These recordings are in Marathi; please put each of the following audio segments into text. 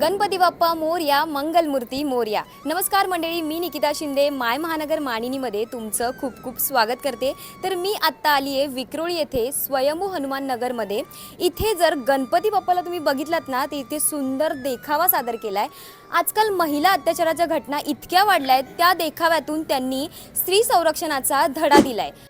गणपती बाप्पा मोर्या मंगलमूर्ती मोर्या. नमस्कार मंडळी मी निकिता शिंदे माय महानगर मानिनीमध्ये तुमचं खूप खूप स्वागत करते. तर मी आत्ता आली आहे विक्रोळी येथे स्वयंभू हनुमान नगरमध्ये. इथे जर गणपती बाप्पाला तुम्ही बघितलात ना तर इथे सुंदर देखावा सादर केला आहे आजकाल महिला अत्याचाराच्या घटना इतक्या वाढल्या आहेत त्या देखाव्यातून त्यांनी स्त्री संरक्षणाचा धडा दिला आहे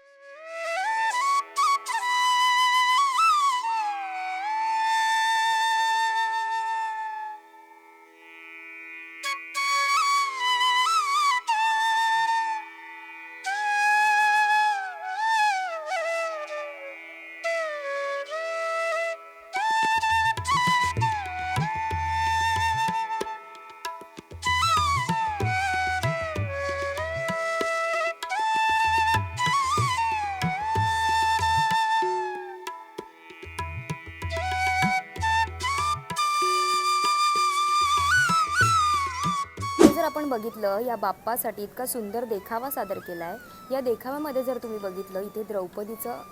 जर आपण बघितलं या बाप्पासाठी इतका सुंदर देखावा सादर केला आहे या देखाव्यामध्ये जर तुम्ही बघितलं इथे द्रौपदीचं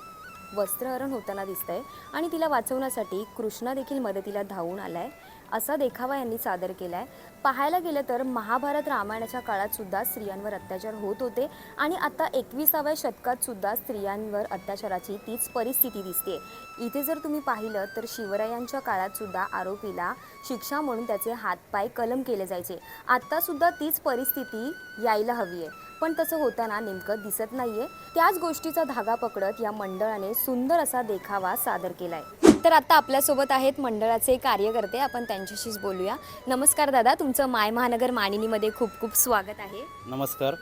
वस्त्रहरण होताना दिसतंय आणि तिला वाचवण्यासाठी कृष्णा देखील मदतीला धावून आलाय. असा देखावा यांनी सादर केलाय. पाहायला गेलं तर महाभारत रामायणाच्या काळात सुद्धा स्त्रियांवर अत्याचार होत होते आणि आता एकविसाव्या शतकात सुद्धा स्त्रियांवर अत्याचाराची तीच परिस्थिती दिसते. इथे जर तुम्ही पाहिलं तर शिवरायांच्या काळात सुद्धा आरोपीला शिक्षा म्हणून त्याचे हातपाय कलम केले जायचे. आता सुद्धा तीच परिस्थिती यायला हवी आहे. पण तसं होताना नेमकं दिसत नाहीये. त्याच गोष्टीचा धागा पकडत या मंडळाने सुंदर असा देखावा सादर केलाय. तर आता आपल्यासोबत आहेत मंडळाचे कार्यकर्ते. आपण त्यांच्याशीच बोलूया. नमस्कार दादा तुमचं माय महानगर मानिनीमध्ये खूप खूप स्वागत आहे. नमस्कार.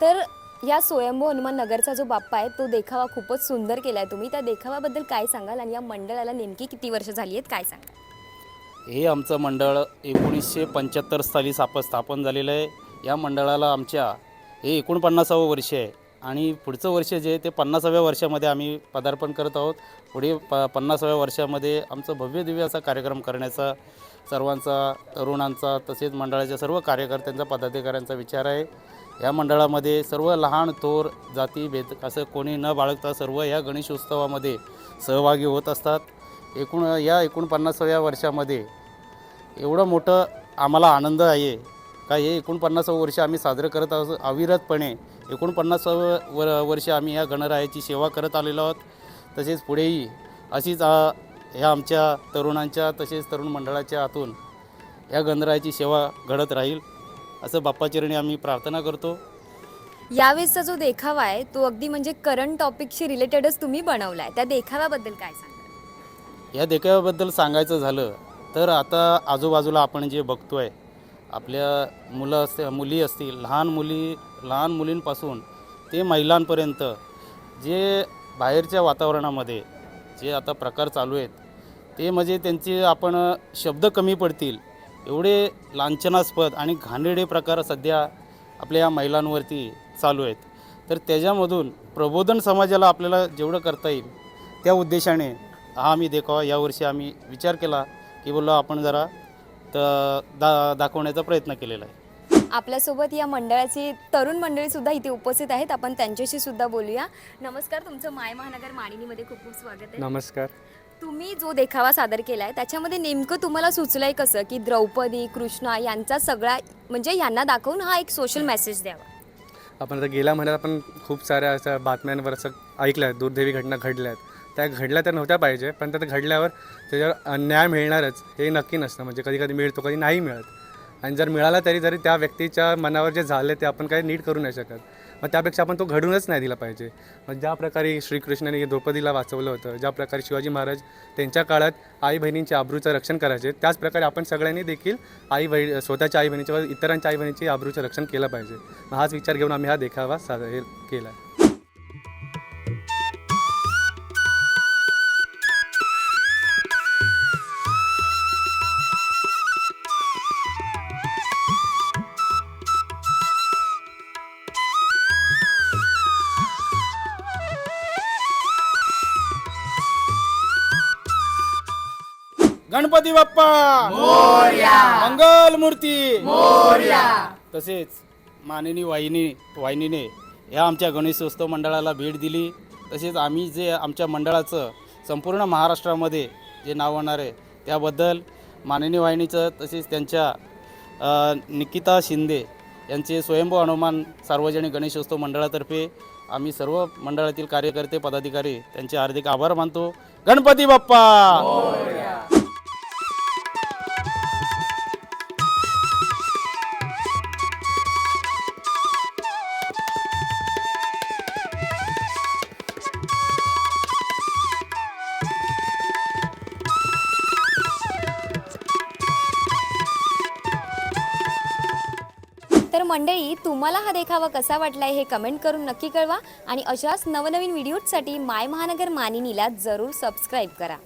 तर या स्वयंभू हनुमान नगरचा जो बाप्पा आहे तो देखावा खूपच सुंदर केला आहे तुम्ही. त्या देखाव्याबद्दल काय सांगाल आणि या मंडळाला नेमकी किती वर्ष झाली आहेत काय सांगाल? हे आमचं मंडळ एकोणीसशे पंच्याहत्तर साली साप स्थापन झालेलं आहे. या मंडळाला आमच्या हे एकोणपन्नासावं वर्ष आहे. आणि पुढचं वर्ष जे ते पन्नासाव्या वर्षामध्ये आम्ही पदार्पण करत आहोत. पुढे प पन्नासाव्या वर्षामध्ये आमचं भव्य दिव्य असा कार्यक्रम करण्याचा सर्वांचा तरुणांचा तसेच मंडळाच्या सर्व कार्यकर्त्यांचा पदाधिकाऱ्यांचा विचार आहे. या मंडळामध्ये सर्व लहान थोर जाती भेद असं कोणी न बाळगता सर्व या गणेश उत्सवामध्ये सहभागी होत असतात. एकूण या एकोणपन्नासाव्या वर्षामध्ये एवढं मोठं आम्हाला आनंद आहे. का हे एकोणपन्नासावं वर्ष आम्ही साजरं करत आहोत अविरतपणे एकोणपन्नासावं वर वर्ष आम्ही या गणरायाची सेवा करत आलेलो आहोत. तसेच पुढेही अशीच ह्या आमच्या तरुणांच्या तसेच तरुण मंडळाच्या हातून या गणरायाची सेवा घडत राहील असं बाप्पाचरणी आम्ही प्रार्थना करतो. यावेळेसचा जो देखावा आहे तो अगदी म्हणजे करंट टॉपिकशी रिलेटेडच तुम्ही बनवलाय. त्या देखाव्याबद्दल काय सांगाल? या देखाव्याबद्दल सांगायचं झालं तर आता आजूबाजूला आपण जे बघतोय आपल्या मुलं असते मुली असतील लहान मुली लहान मुलींपासून ते महिलांपर्यंत जे बाहेरच्या वातावरणामध्ये जे आता प्रकार चालू आहेत ते म्हणजे त्यांचे आपण शब्द कमी पडतील. एवढे लांछनास्पद आणि घाणेरडे प्रकार सध्या आपल्या या महिलांवरती चालू आहेत. तर त्याच्यामधून प्रबोधन समाजाला आपल्याला जेवढं करता येईल त्या उद्देशाने हा आम्ही देखावा. यावर्षी आम्ही विचार केला की बोललो आपण जरा दा दाखवण्याचा प्रयत्न केलेला आहे. आपल्यासोबत या मंडळाची तरुण मंडळी सुद्धा इथे उपस्थित आहेत. आपण त्यांच्याशी सुद्धा बोलूया. नमस्कार तुमचं माय महानगर मानिनीमध्ये खूप खूप स्वागत आहे. नमस्कार. तुम्ही जो देखावा सादर केलाय त्याच्यामध्ये नेमकं तुम्हाला सुचलंय कसं की द्रौपदी कृष्णा यांचा सगळा म्हणजे यांना दाखवून हा एक सोशल मेसेज द्यावा? आपण आता गेल्या महिन्यात आपण खूप साऱ्या अशा बातम्यांवर असं ऐकलं आहे दुर्दैवी घटना घडल्या आहेत त्या घडल्या तर नव्हत्या पाहिजे पण त्या घडल्यावर त्याच्यावर न्याय मिळणारच हे नक्की नसतं. म्हणजे कधी कधी मिळतो कधी नाही मिळत. आणि जर मिळाला तरी तरी त्या व्यक्तीच्या मनावर जे झाले ते आपण काही नीट करू नाही शकत. मग त्यापेक्षा आपण तो घडूनच नाही दिला पाहिजे. मग ज्या प्रकारे श्रीकृष्णाने द्रौपदीला वाचवलं होतं ज्या प्रकारे शिवाजी महाराज त्यांच्या काळात आई बहिणींच्या आबरूचं रक्षण करायचे त्याचप्रकारे आपण सगळ्यांनी देखील आई बहीण स्वतःच्या आई बहिणीच्या व इतरांच्या आई बहिणीचे आबरूचं रक्षण केलं पाहिजे. मग हाच विचार घेऊन आम्ही हा देखावा सादर केला. गणपती बाप्पा. मंगल मूर्ती. तसेच माननी वाहिनी वाहिनीने या आमच्या गणेशोत्सव मंडळाला भेट दिली. तसेच आम्ही जे आमच्या मंडळाचं संपूर्ण महाराष्ट्रामध्ये जे नाव होणार आहे त्याबद्दल माननीय वाहिनीचं तसेच त्यांच्या निकिता शिंदे यांचे स्वयंभू हनुमान सार्वजनिक गणेशोत्सव मंडळातर्फे आम्ही सर्व मंडळातील कार्यकर्ते पदाधिकारी त्यांचे हार्दिक आभार मानतो. गणपती बाप्पा! मंडळी तुम्हाला हा देखावा कसा वाटलाय हे कमेंट करून नक्की कळवा आणि अशाच नवनवीन व्हिडिओजसाठी माय महानगर मानिनीला जरूर सबस्क्राईब करा.